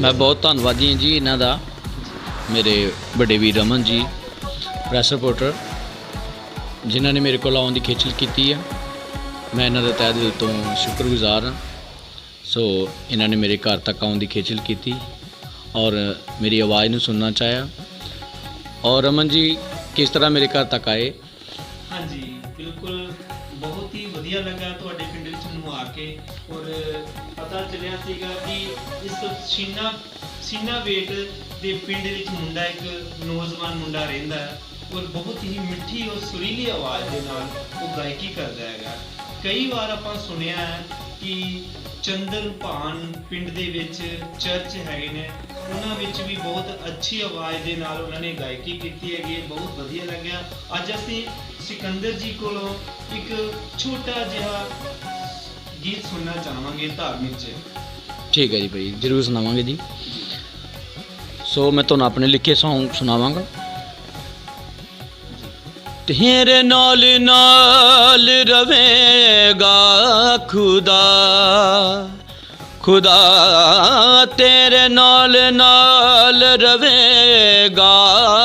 ਮੈਂ ਬਹੁਤ ਧੰਨਵਾਦੀ ਹਾਂ ਜੀ, ਇਹਨਾਂ ਦਾ, ਮੇਰੇ ਵੱਡੇ ਵੀਰ ਰਮਨ ਜੀ ਪ੍ਰੈਸ ਰਿਪੋਰਟਰ ਜਿਨ੍ਹਾਂ ਨੇ ਮੇਰੇ ਕੋਲ ਆਉਣ ਦੀ ਖੇਚਲ ਕੀਤੀ ਹੈ ਮੈਂ ਇਹਨਾਂ ਦਾ ਤਹਿ ਦਿਲ ਤੋਂ ਸ਼ੁਕਰਗੁਜ਼ਾਰ ਹਾਂ। ਸੋ ਇਹਨਾਂ ਨੇ ਮੇਰੇ ਘਰ ਤੱਕ ਆਉਣ ਦੀ ਖੇਚਲ ਕੀਤੀ ਔਰ ਮੇਰੀ ਆਵਾਜ਼ ਨੂੰ ਸੁਣਨਾ ਚਾਹਿਆ। ਔਰ ਰਮਨ ਜੀ, ਕਿਸ ਤਰ੍ਹਾਂ ਮੇਰੇ ਘਰ ਤੱਕ ਆਏ? ਹਾਂਜੀ। ਬਹੁਤ ਹੀ ਵਧੀਆ ਲੱਗਾ ਤੁਹਾਡੇ ਪਿੰਡ ਵਿੱਚ ਨੂੰ ਆ ਕੇ ਔਰ ਪਤਾ ਚੱਲਿਆ ਸੀਗਾ ਕਿ ਇਸ ਸੀਨਾ ਸੀਨਾ ਵੇਟ ਦੇ ਪਿੰਡ ਵਿੱਚ ਮੁੰਡਾ ਇੱਕ ਨੌਜਵਾਨ ਮੁੰਡਾ ਰਹਿੰਦਾ ਹੈ ਔਰ ਬਹੁਤ ਹੀ ਮਿੱਠੀ ਔਰ ਸੁਰੀਲੀ ਆਵਾਜ਼ ਦੇ ਨਾਲ ਉਹ ਗਾਇਕੀ ਕਰਦਾ ਹੈਗਾ। ਕਈ ਵਾਰ ਆਪਾਂ ਸੁਣਿਆ ਹੈ ਕਿ ਚੰਦਨ ਭਾਨ ਪਿੰਡ ਦੇ ਵਿੱਚ ਚਰਚ ਹੈਗੇ ਨੇ ਉਹਨਾਂ ਵਿੱਚ ਵੀ ਬਹੁਤ ਅੱਛੀ ਆਵਾਜ਼ ਦੇ ਨਾਲ ਉਹਨਾਂ ਨੇ ਗਾਇਕੀ ਕੀਤੀ ਹੈਗੀ ਹੈ, ਬਹੁਤ ਵਧੀਆ ਲੱਗਿਆ। ਅੱਜ ਅਸੀਂ ਸਿਕੰਦਰ ਜੀ ਕੋਲੋਂ ਇੱਕ ਛੋਟਾ ਜਿਹਾ ਗੀਤ ਸੁਣਨਾ ਚਾਹਾਂਗੇ ਧਾਰਮਿਕ ਚ। ਠੀਕ ਹੈ ਜੀ ਭਾਈ, ਜਰੂਰ ਸੁਣਾਵਾਂਗੇ ਜੀ। ਸੋ ਮੈਂ ਤੁਹਾਨੂੰ ਆਪਣੇ ਲਿਖੇ Song ਸੁਣਾਵਾਂਗਾ। ਤੇਰੇ ਨਾਲ ਨਾਲ ਰਵੇਗਾ ਖੁਦਾ ਖੁਦਾ ਤੇਰੇ ਨਾਲ ਨਾਲ ਰਵੇਗਾ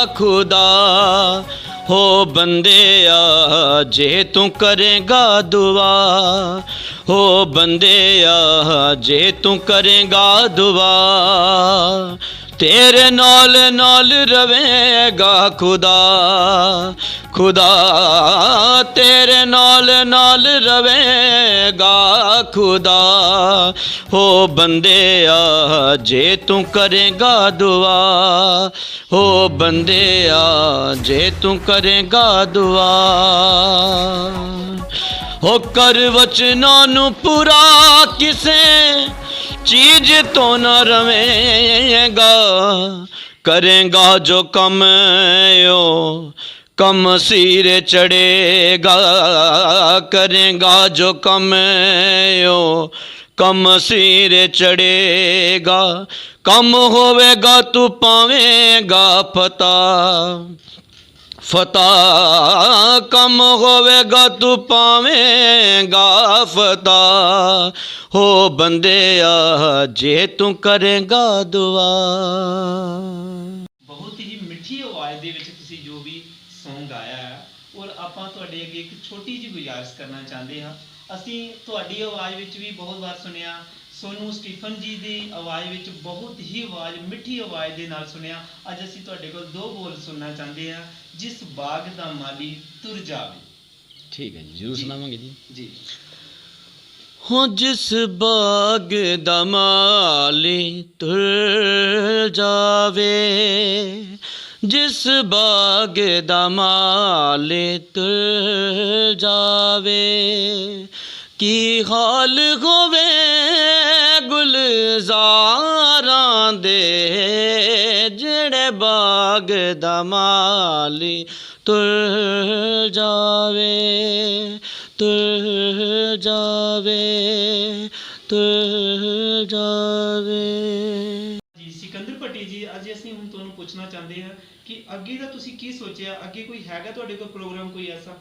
ਖੁਦਾ। ਹੋ ਬੰਦਿਆ, ਜੇ ਤੂੰ ਕਰੇਗਾ ਦੁਆ। ਹੋ ਬੰਦਿਆ, ਜੇ ਤੂੰ ਕਰੇਗਾ ਦੁਆ। ਤੇਰੇ ਨਾਲ ਨਾਲ ਰਵੇਗਾ ਖੁਦਾ। ਖੁਦਾ ਤੇਰੇ ਨਾਲ ਨਾਲ ਰਵੇਗਾ ਖੁਦਾ। ਹੋ ਬੰਦਿਆ, ਜੇ ਤੂੰ ਕਰੇਗਾ ਦੁਆ। ਹੋ ਬੰਦਿਆ, ਜੇ ਤੂੰ ਕਰੇਗਾ ਦੁਆ। ਹੋ ਕਰ ਵਚਨਾਂ ਨੂੰ ਪੂਰਾ ਕਿਸੇ ਚੀਜ਼ ਤੋਂ ਨਾ ਰਵੇਂਗਾ। ਕਰੇਗਾ ਜੋ ਕੰਮ ਓ ਕਮ ਸਿਰੇ ਚੜੇਗਾ, ਕਰੇਗਾ ਜੋ ਕੰਮ ਕਮ ਸਿਰੇ ਚੜੇਗਾ, ਕੰਮ ਹੋਵੇਗਾ, ਤੂੰ ਪਾਵੇਂਗਾ ਫਤਾ। ਫਤਾ, ਕਮ ਹੋਵੇਗਾ, ਤੂੰ ਪਾਵੇਂਗਾ ਫਤਾ। ਹੋ ਬੰਦਿਆ, ਜੇ ਤੂੰ ਕਰੇਗਾ ਦੁਆ ਬਹੁਤ ਹੀ ਮਿੱਠੀ ਆਵਾਜ਼ ਦੇ ਵਿੱਚ ਤੁਸੀਂ ਜੋ ਵੀ Song ਗਾਇਆ ਹੈ ਔਰ ਆਪਾਂ ਤੁਹਾਡੇ ਅੱਗੇ ਇੱਕ ਛੋਟੀ ਜਿਹੀ ਗੁਜ਼ਾਰਿਸ਼ ਕਰਨਾ ਚਾਹੁੰਦੇ ਹਾਂ। ਅਸੀਂ ਤੁਹਾਡੀ ਆਵਾਜ਼ ਵਿੱਚ ਵੀ ਬਹੁਤ ਵਾਰ ਸੁਣਿਆ ਸੋਨੂ ਸਟੀਫਨ ਜੀ ਦੀ ਆਵਾਜ਼ ਵਿੱਚ ਬਹੁਤ ਹੀ ਆਵਾਜ਼ ਮਿੱਠੀ ਆਵਾਜ਼ ਦੇ ਨਾਲ ਸੁਣਿਆ। ਅੱਜ ਅਸੀਂ ਤੁਹਾਡੇ ਕੋਲ ਦੋ ਬੋਲ ਸੁਣਨਾ ਚਾਹੁੰਦੇ ਹਾਂ ਜਿਸ ਬਾਗ ਦਾ ਮਾਲੀ ਤੁਰ ਜਾਵੇ। ਠੀਕ ਹੈ ਜੀ ਜਰੂਰ ਸੁਣਾਵਾਂਗੇ ਜੀ। ਜੀ। ਹੋ ਜਿਸ ਬਾਗ ਦਾ ਮਾਲੀ ਤੁਰ ਜਾਵੇ ਜਿਸ ਬਾਗ ਦਾ ਮਾਲੀ ਤੁਰ ਜਾਵੇ, ਕੀ ਹਾਲ ਹੋਵੇ ਗੁਲਜ਼ਾਰਾਂ ਦੇ? ਜਿਹੜੇ ਬਾਗ ਦਾ ਮਾਲੀ ਤੁਰ ਜਾਵੇ ਤੁਰ ਜਾਵੇ ਤੁਰ ਜਾਵੇ। ਭੱਟੀ ਜੀ ਅੱਜ ਅਸੀਂ ਹੁਣ ਤੁਹਾਨੂੰ ਪੁੱਛਣਾ ਚਾਹੁੰਦੇ ਹਾਂ ਕਿ ਅੱਗੇ ਦਾ ਤੁਸੀਂ ਕੀ ਸੋਚਿਆ? ਅੱਗੇ ਕੋਈ ਹੈਗਾ ਤੁਹਾਡੇ ਕੋਲ ਪ੍ਰੋਗਰਾਮ ਕੋਈ ਐਸਾ?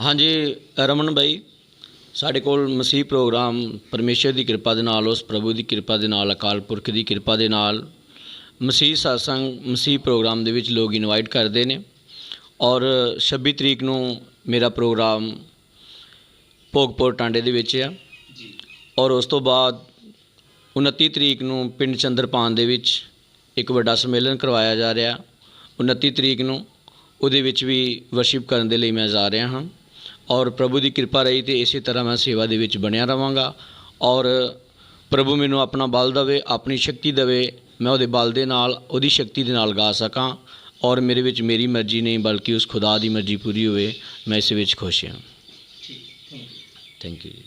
ਹਾਂਜੀ ਰਮਨ ਭਾਈ ਸਾਡੇ ਕੋਲ ਮਸੀਹ ਪ੍ਰੋਗਰਾਮ ਪਰਮੇਸ਼ਰ ਦੀ ਕਿਰਪਾ ਦੇ ਨਾਲ ਉਸ ਪ੍ਰਭੂ ਦੀ ਕਿਰਪਾ ਦੇ ਨਾਲ ਅਕਾਲ ਪੁਰਖ ਦੀ ਕਿਰਪਾ ਦੇ ਨਾਲ ਮਸੀਹ satsang ਮਸੀਹ ਪ੍ਰੋਗਰਾਮ ਦੇ ਵਿੱਚ ਲੋਕ ਇਨਵਾਈਟ ਕਰਦੇ ਨੇ। ਔਰ 26 ਤਰੀਕ ਨੂੰ ਮੇਰਾ ਪ੍ਰੋਗਰਾਮ ਭੋਗਪੁਰ ਟਾਂਡੇ ਦੇ ਵਿੱਚ ਆ। ਜੀ। ਔਰ ਉਸ ਤੋਂ ਬਾਅਦ 29 ਤਰੀਕ ਨੂੰ ਪਿੰਡ ਚੰਦਰਪਾਨ ਦੇ ਵਿੱਚ ਇੱਕ ਵੱਡਾ ਸੰਮੇਲਨ ਕਰਵਾਇਆ ਜਾ ਰਿਹਾ। 29 ਤਰੀਕ ਨੂੰ ਉਹਦੇ ਵਿੱਚ ਵੀ ਵਰਸ਼ਿਪ ਕਰਨ ਦੇ ਲਈ ਮੈਂ ਜਾ ਰਿਹਾ ਹਾਂ। ਔਰ ਪ੍ਰਭੂ ਦੀ ਕਿਰਪਾ ਰਹੀ ਤੇ ਇਸੇ ਤਰ੍ਹਾਂ ਮੈਂ ਸੇਵਾ ਦੇ ਵਿੱਚ ਬਣਿਆ ਰਵਾਂਗਾ ਔਰ ਪ੍ਰਭੂ ਮੈਨੂੰ ਆਪਣਾ ਬਲ ਦੇਵੇ ਆਪਣੀ ਸ਼ਕਤੀ ਦੇਵੇ ਮੈਂ ਉਹਦੇ ਬਲ ਦੇ ਨਾਲ ਉਹਦੀ ਸ਼ਕਤੀ ਦੇ ਨਾਲ ਗਾ ਸਕਾਂ। ਔਰ ਮੇਰੇ ਵਿੱਚ ਮੇਰੀ ਮਰਜ਼ੀ ਨਹੀਂ ਬਲਕਿ ਉਸ ਖੁਦਾ ਦੀ ਮਰਜ਼ੀ ਪੂਰੀ ਹੋਵੇ। ਮੈਂ ਇਸ ਵਿੱਚ ਖੁਸ਼ ਹਾਂ। ਠੀਕ ਥੈਂਕ ਯੂ ਥੈਂਕ ਯੂ ਜੀ।